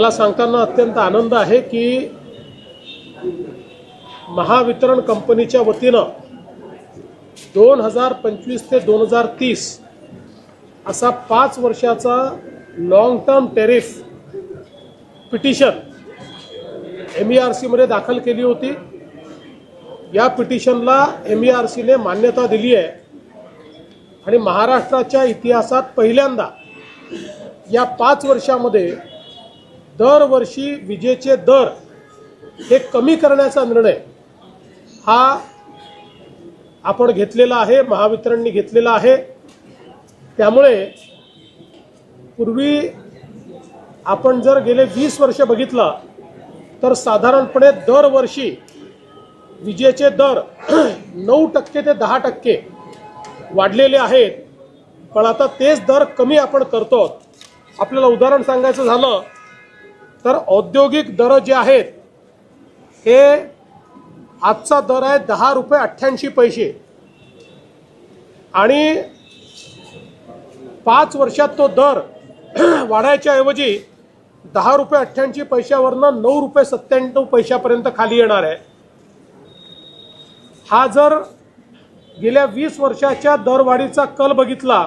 मला सांगताना अत्यंत आनंद आहे की महावितरण कंपनीच्या वतीनं दोन हजार पंचवीस ते दोन हजार तीस असा पाच वर्षाचा long term tariff petition M E R सीमध्ये दाखल केली होती. या पिटिशनला एम ई आर सीने मान्यता दिली आहे. आणि महाराष्ट्राच्या इतिहासात पहिल्यांदा या पाच वर्षामध्ये दरवर्षी विजेचे दर हे कमी करण्याचा निर्णय हा आपण घेतलेला आहे महावितरणने घेतलेला आहे. त्यामुळे पूर्वी आपण जर गेले वीस वर्ष बघितलं तर साधारणपणे दरवर्षी विजेचे दर नऊ टक्के ते दहा टक्के वाढलेले आहेत. पण आता तेच दर कमी आपण करतो आपल्याला उदाहरण सांगायचं झालं तर औद्योगिक दर जे आहेत हे आजचा दर आहे दहा रुपये अठ्ठ्याऐंशी पैसे. आणि पाच वर्षात तो दर वाढायच्या ऐवजी दहा रुपये अठ्ठ्याऐंशी पैशावरनं नऊ रुपये सत्त्याण्णव पैशापर्यंत खाली येणार आहे. हा जर गेल्या वीस वर्षाच्या दरवाढीचा कल बघितला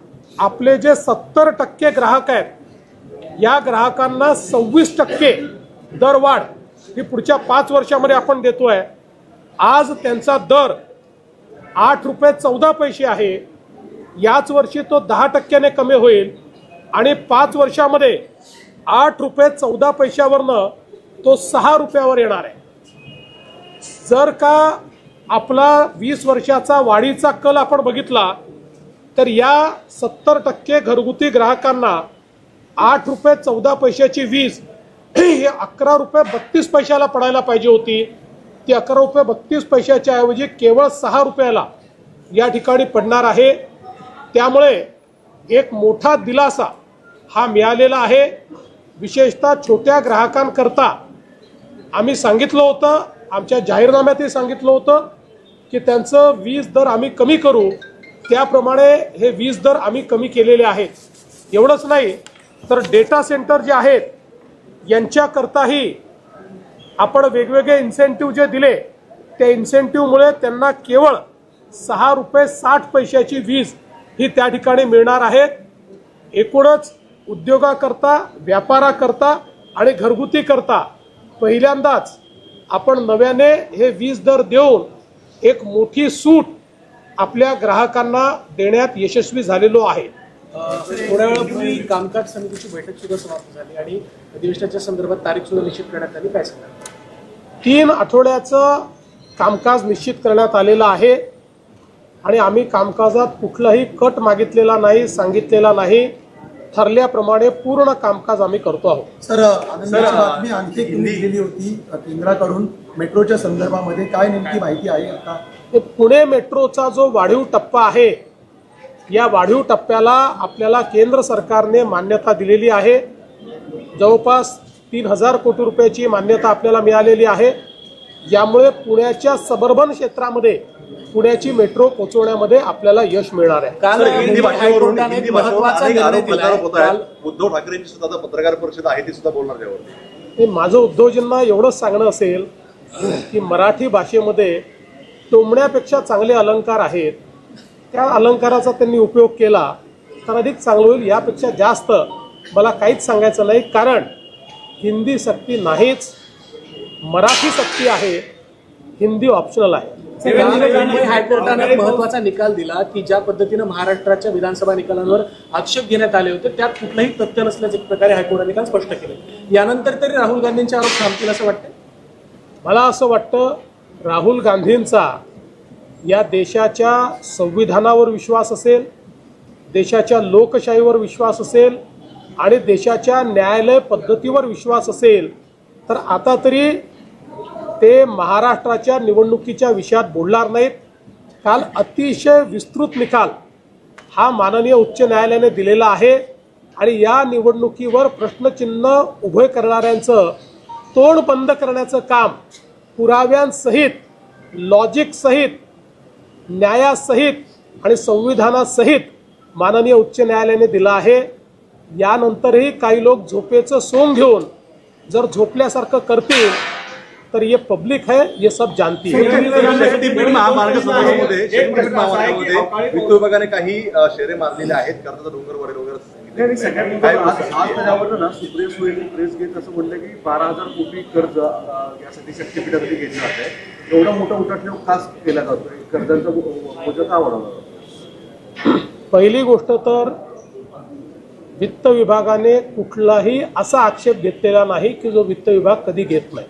आपले जे सत्तर टक्के ग्राहक आहेत या ग्राहकांना सव्वीस टक्के दरवाढ ही पुढच्या पाच वर्षामध्ये आपण देतोय. आज त्यांचा दर आठ रुपये चौदा पैसे आहे. याच वर्षी तो दहा टक्क्याने कमी होईल आणि पाच वर्षामध्ये आठ रुपये चौदा पैशावरनं तो सहा रुपयावर येणार आहे. जर का आपला वीस वर्षाचा वाढीचा कल आपण बघितला तर या सत्तर टक्के घरगुती ग्राहकांना आठ रुपये चौदा पैशाची वीज ही अकरा रुपये बत्तीस पैशाला पडायला पाहिजे होती. ती अकरा रुपये बत्तीस पैशाच्या ऐवजी केवळ सहा रुपयाला या ठिकाणी पडणार आहे. त्यामुळे एक मोठा दिलासा हा मिळालेला आहे. विशेषतः छोट्या ग्राहकांकरता आम्ही सांगितलं होतं आमच्या जाहीरनाम्यातही सांगितलं होतं की त्यांचं वीज दर आम्ही कमी करू. त्याप्रमाणे हे वीज दर आम्ही कमी केलेले आहेत. एवढंच नाही तर डेटा सेंटर जे आहेत यांच्याकरताही आपण वेगवेगळे इन्सेंटिव्ह जे दिले त्या इन्सेंटिव्हमुळे त्यांना केवळ सहा रुपये साठ पैशाची वीज ही त्या ठिकाणी मिळणार आहे. एकूणच उद्योगाकरता व्यापाराकरता आणि घरगुती करता पहिल्यांदाच आपण नव्याने हे वीज दर देऊन एक मोठी सूट आपल्या ग्राहकांना देण्यात यशस्वी झालेलो आहे. थोड्या वेळापूर्वी कामकाज समितीची बैठक सुद्धा समाप्त झाली आणि अधिवेशनाच्या संदर्भात तारीख सुद्धा निश्चित करण्यात आली. काय सांगा तीन आठवड्याचं कामकाज निश्चित करण्यात आलेलं आहे आणि आम्ही कामकाजात कुठलाही कट मागितलेला नाही सांगितलेला नाही. ठरल्याप्रमाणे पूर्ण कामकाज आम्ही करतो आहोत. सर बातमी आणखी दिली होती केंद्राकडून मेट्रोच्या संदर्भामध्ये. काय नेमकी माहिती आहे आता? पुणे मेट्रोचा जो वाढीव टप्पा आहे या वाढीव टप्प्याला आपल्याला केंद्र सरकारने मान्यता दिलेली आहे. जवळपास तीन हजार कोटी रुपयाची मान्यता आपल्याला मिळालेली आहे. यामुळे पुण्याच्या सबर्बन क्षेत्रामध्ये पुण्याची मेट्रो पोहोचवण्यामध्ये आपल्याला यश मिळणार आहे. काल सर, हिंदी भाषेवरून हिंदी उद्धव ठाकरेंची सुद्धा पत्रकार परिषद आहे ती सुद्धा बोलणार त्यावर हे माझं उद्योजकांना एवढंच सांगणं असेल की मराठी भाषेमध्ये टोमण्यापेक्षा चांगले अलंकार आहेत त्या अलंकाराचा त्यांनी उपयोग केला तर अधिक चांगलं होईल यापेक्षा जास्त मला काहीच सांगायचं नाही कारण हिंदी सक्ती नाहीच मराठी सक्ती आहे हिंदी ऑप्शनल आहे. मुंबई हायकोर्टाने एक महत्त्वाचा निकाल दिला की ज्या पद्धतीनं महाराष्ट्राच्या विधानसभा निकालांवर आक्षेप घेण्यात आले होते त्यात कुठलंही तथ्य नसल्याचे एक प्रकारे हायकोर्टाने निकाल स्पष्ट केले. यानंतर तरी राहुल गांधींचे आरोप थांबतील असं वाटतं मला असं वाटतं राहुल गांधींचा या देशाच्या संविधानावर विश्वास असेल देशाच्या लोकशाहीवर विश्वास असेल आणि देशाच्या न्यायालय पद्धतीवर विश्वास असेल तर आता तरी ते महाराष्ट्राच्या निवडणुकीच्या विषयात बोलणार नाहीत. काल अतिशय विस्तृत निकाल हा माननीय उच्च न्यायालयाने दिलेला आहे आणि या निवडणुकीवर प्रश्नचिन्ह उभे करणाऱ्यांचं तोंड बंद करण्याचं काम पुराव्यांसहित लॉजिकसहित न्यायासहित आणि संविधानासहित माननीय उच्च न्यायालयाने दिलं आहे. यानंतरही काही लोक झोपेचं सोंग घेऊन जर झोपल्यासारखं करतील तर ये पब्लिक है ये सब जानती है। विभागाने काही शेरे मारलेले आहेत कर्जाचा डोंगर वगैरे प्रेस घेत असं म्हणलं की बारा हजार कोटी कर्ज यासाठी शक्तीपीठासाठी घेतलं जात. आहे एवढा मोठा उठाठेव खास केला जातोय कर्जांचा का वाढवला पहिली गोष्ट तर वित्त विभागाने कुठलाही असा आक्षेप घेतलेला नाही की जो वित्त विभाग कधी घेत नाही.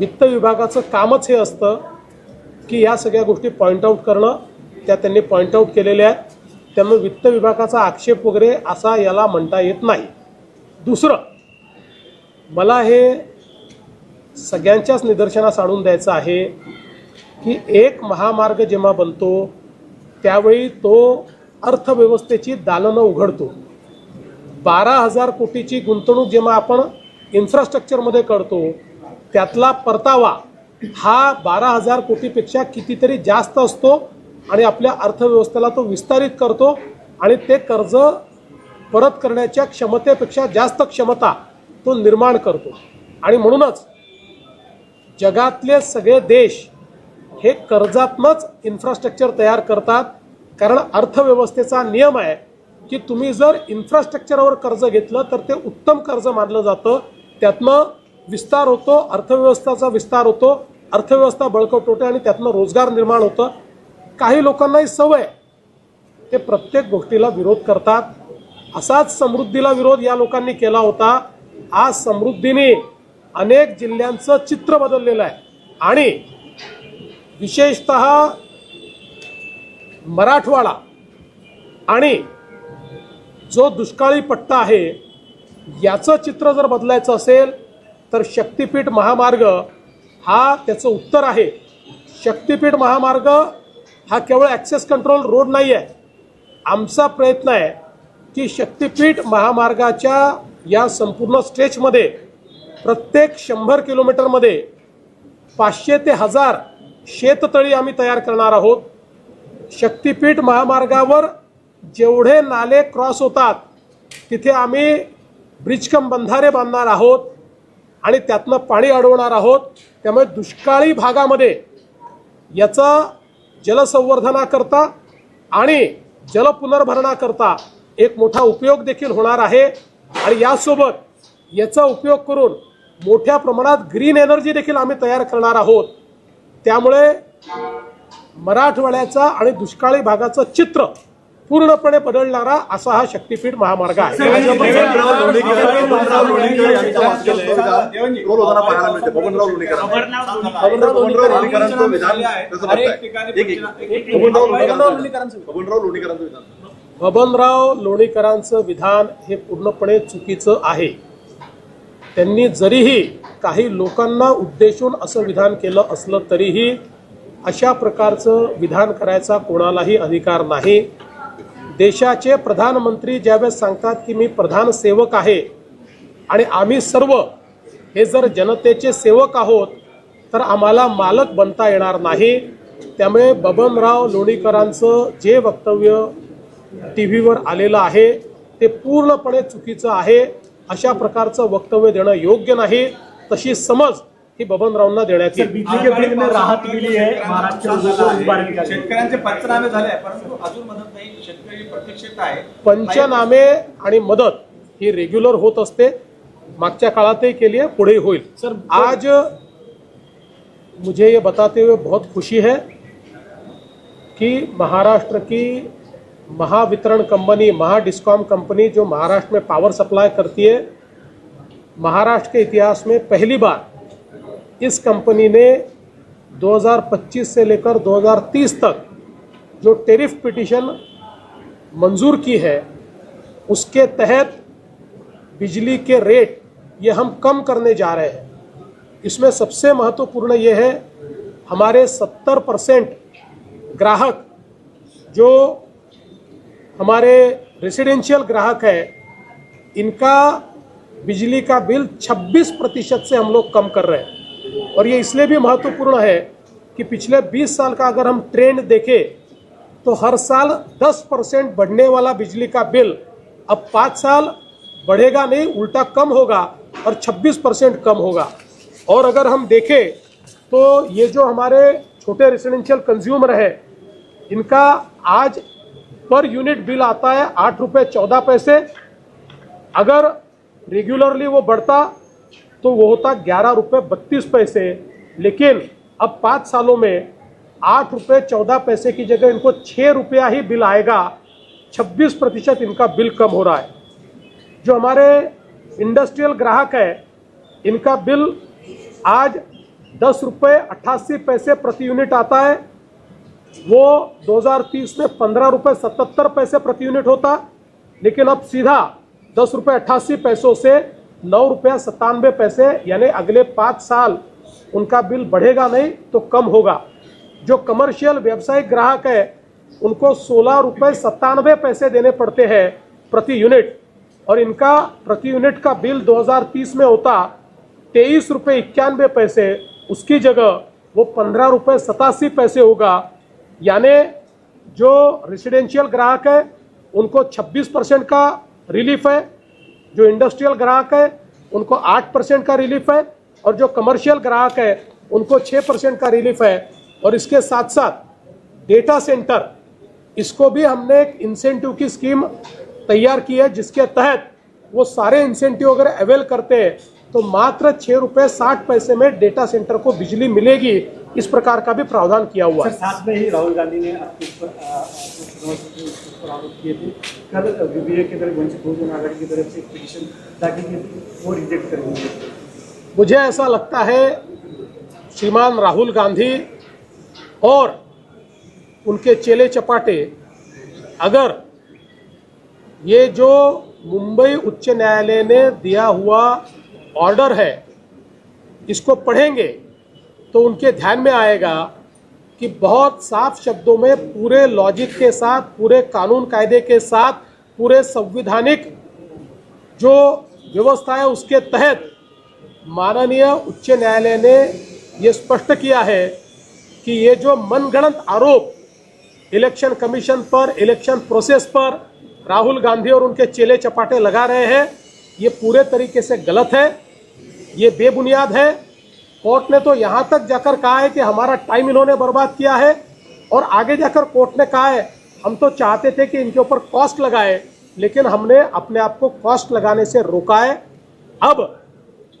वित्त विभागाचं कामच हे असतं की या सगळ्या गोष्टी पॉईंट आऊट करणं. त्या त्यांनी पॉईंट आऊट केलेल्या आहेत. त्यामुळे वित्त विभागाचा आक्षेप वगैरे असा याला म्हणता येत नाही. दुसरं मला हे सगळ्यांच्याच निदर्शनास आणून द्यायचं आहे की एक महामार्ग जेव्हा बनतो त्यावेळी तो अर्थव्यवस्थेची दालनं उघडतो. बारा हजार कोटीची गुंतवणूक जेव्हा आपण इन्फ्रास्ट्रक्चरमध्ये करतो त्यातला परतावा हा बारा हजार कोटीपेक्षा कितीतरी जास्त असतो आणि आपल्या अर्थव्यवस्थेला तो विस्तारित करतो आणि ते कर्ज परत करण्याच्या क्षमतेपेक्षा जास्त क्षमता तो निर्माण करतो. आणि म्हणूनच जगातले सगळे देश हे कर्जातनंच इन्फ्रास्ट्रक्चर तयार करतात. कारण अर्थव्यवस्थेचा नियम आहे की तुम्ही जर इन्फ्रास्ट्रक्चरवर कर्ज घेतलं तर ते उत्तम कर्ज मानलं जातं. त्यातनं विस्तार होतो अर्थव्यवस्थेचा विस्तार होतो अर्थव्यवस्था बळकट होते आणि त्यातनं रोजगार निर्माण होतं. काही लोकांनाही सवय ते प्रत्येक गोष्टीला विरोध करतात. असाच समृद्धीला विरोध या लोकांनी केला होता. आज समृद्धीने अनेक जिल्ह्यांचं चित्र बदललेलं आहे. आणि विशेषत मराठवाडा आणि जो दुष्काळी पट्टा आहे याचं चित्र जर बदलायचं असेल तर शक्तीपीठ महामार्ग हा त्याचं उत्तर आहे. शक्तीपीठ महामार्ग हा केवळ ॲक्सेस कंट्रोल रोड नाही आहे आमचा प्रयत्न आहे की शक्तीपीठ महामार्गाच्या या संपूर्ण स्ट्रेचमध्ये प्रत्येक शंभर किलोमीटरमध्ये पाचशे ते हजार शेततळी आम्ही तयार करणार आहोत. शक्तीपीठ महामार्गावर जेवढे नाले क्रॉस होतात तिथे आम्ही ब्रिजकम बंधारे बांधणार आहोत. आणि त्यातलं पाणी अडवणार आहोत. त्यामुळे दुष्काळी भागामध्ये याचा जलसंवर्धनाकरता आणि जलपुनर्भरणाकरता एक मोठा उपयोग देखील होणार आहे. आणि यासोबत याचा उपयोग करून मोठ्या प्रमाणात ग्रीन एनर्जी देखील आम्ही तयार करणार आहोत. त्यामुळे मराठवाड्याचा आणि दुष्काळी भागाचं चित्र पूर्णपणे बदलणारा असा हा शक्तीपीठ महामार्ग आहे. बबनराव लोणीकरांचं विधान हे पूर्णपणे चुकीचं आहे. त्यांनी जरीही काही लोकांना उद्देशून असं विधान केलं असलं तरीही अशा प्रकारचं विधान करायचा कोणालाही अधिकार नाही. देशाचे प्रधानमंत्री ज्यावेळेस सांगतात की मी प्रधान सेवक आहे आणि आम्ही सर्व हे जर जनतेचे सेवक आहोत तर आम्हाला मालक बनता येणार नाही. त्यामुळे बबनराव लोणीकरांचं जे वक्तव्य टी व्हीवर आलेलं आहे ते पूर्णपणे चुकीचं आहे. अशा प्रकारचं वक्तव्य देणं योग्य नाही. तशी समज ही बबनरावांना देण्यात येईल. राहत मिली है महाराष्ट्र। शेतकऱ्यांचे पंचनामे झाले आहे परंतु अजून मदत नाही. शेतकरी प्रतीक्षेत आहे. पंचनामे आणि मदत ही रेग्युलर होत असते. मागच्या काळातही केली है पुढेही होईल. सर, आज मुझे ये बताते हुए बहुत खुशी है कि महाराष्ट्र की महावितरण कंपनी महाडिस्कॉम कंपनी जो महाराष्ट्र में पावर सप्लाई करती है महाराष्ट्र के इतिहास में पहली बार इस कंपनी ने 2025 से लेकर 2030 तक जो टेरिफ पिटीशन मंजूर की है, उसके तहत बिजली के रेट ये हम कम करने जा रहे हैं। इसमें सबसे महत्वपूर्ण ये है, हमारे 70 परसेंट ग्राहक जो हमारे रेसिडेंशियल ग्राहक है, इनका बिजली का बिल 26 प्रतिशत से हम लोग कम कर रहे हैं। और ये इसलिए भी महत्वपूर्ण है कि पिछले 20 साल का अगर हम ट्रेंड देखें तो हर साल 10 परसेंट बढ़ने वाला बिजली का बिल अब पाँच साल बढ़ेगा नहीं, उल्टा कम होगा और 26 परसेंट कम होगा। और अगर हम देखें तो ये जो हमारे छोटे रेसिडेंशियल कंज्यूमर है, इनका आज पर यूनिट बिल आता है आठ रुपये चौदह पैसे। अगर रेगुलरली वो बढ़ता तो वो होता ग्यारह रुपये बत्तीस पैसे। लेकिन अब पाँच सालों में आठ रुपये चौदह पैसे की जगह इनको छः रुपया ही बिल आएगा। छब्बीस प्रतिशत इनका बिल कम हो रहा है। जो हमारे इंडस्ट्रियल ग्राहक है, इनका बिल आज दस रुपये अट्ठासी पैसे प्रति यूनिट आता है। वो 2030 में पंद्रह रुपये सतहत्तर पैसे प्रति यूनिट होता, लेकिन अब सीधा दस रुपये अट्ठासी पैसों से नौ रुपया सत्तानवे पैसे, यानी अगले पाँच साल उनका बिल बढ़ेगा नहीं तो कम होगा। जो कमर्शियल व्यावसायिक ग्राहक है, उनको सोलह रुपये सत्तानवे पैसे देने पड़ते हैं प्रति यूनिट, और इनका प्रति यूनिट का बिल 2030 में होता तेईस रुपये इक्यानवे पैसे, उसकी जगह वो पंद्रह रुपये सतासी पैसे होगा। यानी जो रेसिडेंशियल ग्राहक है, उनको 26 परसेंट का रिलीफ है जो इंडस्ट्रियल ग्राहक है, उनको आठ परसेंट का रिलीफ है और जो कमर्शियल ग्राहक है, उनको छः परसेंट का रिलीफ है। और इसके साथ साथ डेटा सेंटर इसको भी हमने एक इंसेंटिव की स्कीम तैयार की है, जिसके तहत वो सारे इंसेंटिव अगर अवेल करते हैं तो मात्र छः रुपये साठ पैसे में डेटा सेंटर को बिजली मिलेगी। इस प्रकार का भी प्रावधान किया हुआ सर है साथ में ही राहुल गांधी ने आपके ऊपर आ, आपको चुनाव से उस पर आरोप किए थे। कल वीवीए की तरफ वंचित बहुजन आघाड़ी की तरफ से एक पिटीशन दाखिल की थी वो रिजेक्ट कर दी गई। मुझे ऐसा लगता है श्रीमान राहुल गांधी और उनके चेले चपाटे अगर ये जो मुंबई उच्च न्यायालय ने दिया हुआ ऑर्डर है, इसको पढ़ेंगे तो उनके ध्यान में आएगा कि बहुत साफ़ शब्दों में पूरे लॉजिक के साथ, पूरे कानून कायदे के साथ, पूरे संविधानिक जो व्यवस्था है उसके तहत माननीय उच्च न्यायालय ने ये स्पष्ट किया है कि ये जो मनगणत आरोप इलेक्शन कमीशन पर, इलेक्शन प्रोसेस पर राहुल गांधी और उनके चेले चपाटे लगा रहे हैं ये पूरे तरीके से गलत है, ये बेबुनियाद है। कोर्ट ने तो यहाँ तक जाकर कहा है कि हमारा टाइम इन्होंने बर्बाद किया है और आगे जाकर कोर्ट ने कहा है, हम तो चाहते थे कि इनके ऊपर कॉस्ट लगाए, लेकिन हमने अपने आप को कॉस्ट लगाने से रोका है। अब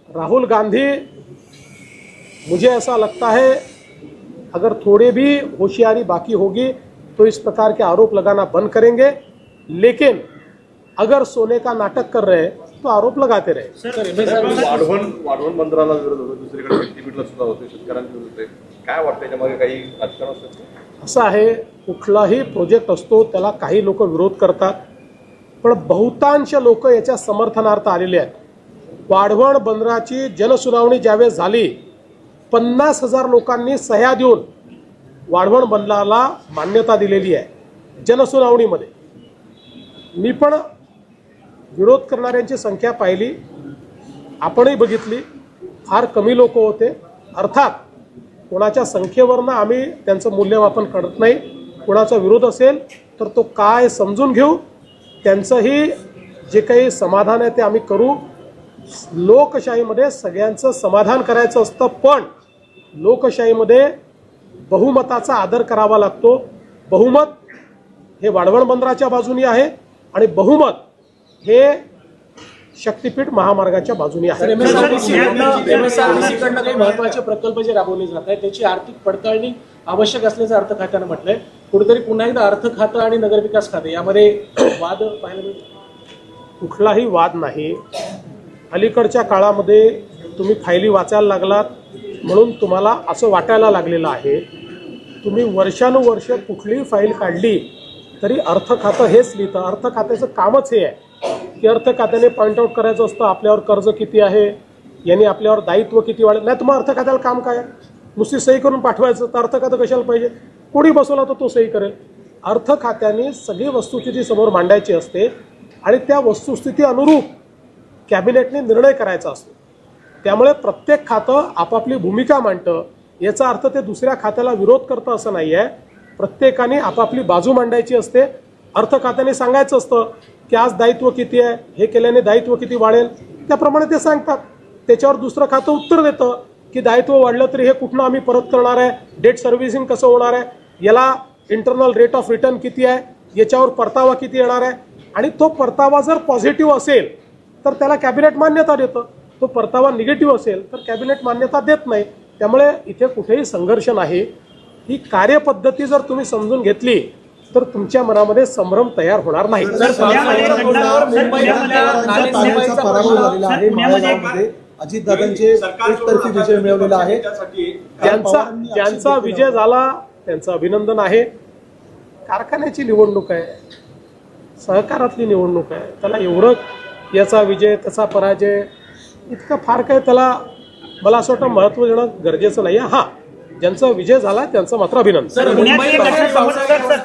राहुल गांधी, मुझे ऐसा लगता है, अगर थोड़ी भी होशियारी बाकी होगी तो इस प्रकार के आरोप लगाना बंद करेंगे। लेकिन अगर सोने का नाटक कर रहे हैं तो आरोप लगाते रहे. Sir M S R Vadhavan Vadhavan बंदराला विरोध होतो दुसरीकडे शक्तीपीठला सुद्धा होते शेतकऱ्यांचे होते. काय वाटतं काही राजकारण असतं असं आहे कुठलाही प्रोजेक्ट असतो त्याला काही लोक विरोध करतात पण बहुतांश लोक याच्या समर्थनार्थ आलेले आहेत. वाढवण बंदराची जनसुनावणी ज्यावेळेस झाली पन्नास हजार लोकांनी सह्या देऊन वाढवण बंदराला मान्यता दिलेली आहे जनसुनावणीमध्ये. मी पण विरोध करणाऱ्यांची संख्या पाहिली आपणही बघितली फार कमी लोक होते. अर्थात कोणाच्या संख्येवरनं आम्ही त्यांचं मूल्यमापन करत नाही कोणाचा विरोध असेल तर तो काय समजून घेऊ त्यांचंही जे काही समाधान आहे ते आम्ही करू. लोकशाहीमध्ये सगळ्यांचं समाधान करायचं असतं पण लोकशाहीमध्ये बहुमताचा आदर करावा लागतो. बहुमत हे वाढवण बंदराच्या बाजूनी आहे आणि बहुमत हे शक्तीपीठ महामार्गाच्या बाजूनी आहे. काही महत्त्वाचे प्रकल्प जे राबवले जात आहेत त्याची आर्थिक पडताळणी आवश्यक असल्याचं अर्थ खात्यानं म्हटलंय. कुठेतरी पुन्हा एकदा अर्थ खातं आणि नगरविकास खाते यामध्ये वाद पाहायला मिळतो कुठलाही वाद नाही. अलीकडच्या काळामध्ये तुम्ही फायली वाचायला लागलात म्हणून तुम्हाला असं वाटायला लागलेलं आहे. तुम्ही वर्षानुवर्ष कुठलीही फाईल काढली तरी अर्थ खातं हेच लिहितं. अर्थ खात्याचं कामच हे आहे. की अर्थ खात्याने पॉईंट आऊट करायचं असतं आपल्यावर कर्ज किती आहे यांनी आपल्यावर दायित्व किती वाढलं नाही तर मग अर्थ खात्याला काम काय आहे? नुसती सही करून पाठवायचं तर अर्थ खातं कशाला पाहिजे? कोणी बसवला तर तो सही करेल? अर्थ खात्याने सगळी वस्तुस्थिती समोर मांडायची असते आणि त्या वस्तुस्थिती अनुरूप कॅबिनेटने निर्णय करायचा असतो. त्यामुळे प्रत्येक खातं आपापली भूमिका मांडतं. याचा अर्थ ते दुसऱ्या खात्याला विरोध करतं असं नाही आहे प्रत्येकाने आपापली बाजू मांडायची असते. अर्थ खात्याने सांगायचं असतं की आज दायित्व किती आहे हे केल्याने दायित्व किती वाढेल? त्याप्रमाणे ते सांगतात. त्याच्यावर दुसरं खातं उत्तर देतं की दायित्व वाढलं तरी हे कुठनं आम्ही परत करणार आहे? डेट सर्व्हिसिंग कसं होणार आहे? याला इंटरनल रेट ऑफ रिटर्न किती आहे? याच्यावर परतावा किती येणार आहे? आणि तो परतावा जर पॉझिटिव्ह असेल तर त्याला कॅबिनेट मान्यता देतं. तो परतावा निगेटिव्ह असेल तर कॅबिनेट मान्यता देत नाही. त्यामुळे इथे कुठेही संघर्ष नाही. ही कार्यपद्धती जर तुम्ही समजून घेतली तर तुमच्या मनामध्ये संभ्रम तयार होणार नाही. अजितदादांचे एकतर्फी विजय मिळवलेला आहे. ज्यांचा ज्यांचा विजय झाला त्यांचं अभिनंदन आहे. कारखान्याची निवडणूक आहे. सहकारातली निवडणूक आहे. त्याला एवढं याचा विजय त्याचा पराजय इतकं फार काय त्याला मला असं वाटतं महत्त्व देणं गरजेचं नाही आहे हां ज्यांचा विजय झाला त्यांचं मात्र अभिनंदन. सर मुंबई पावसाळ्यात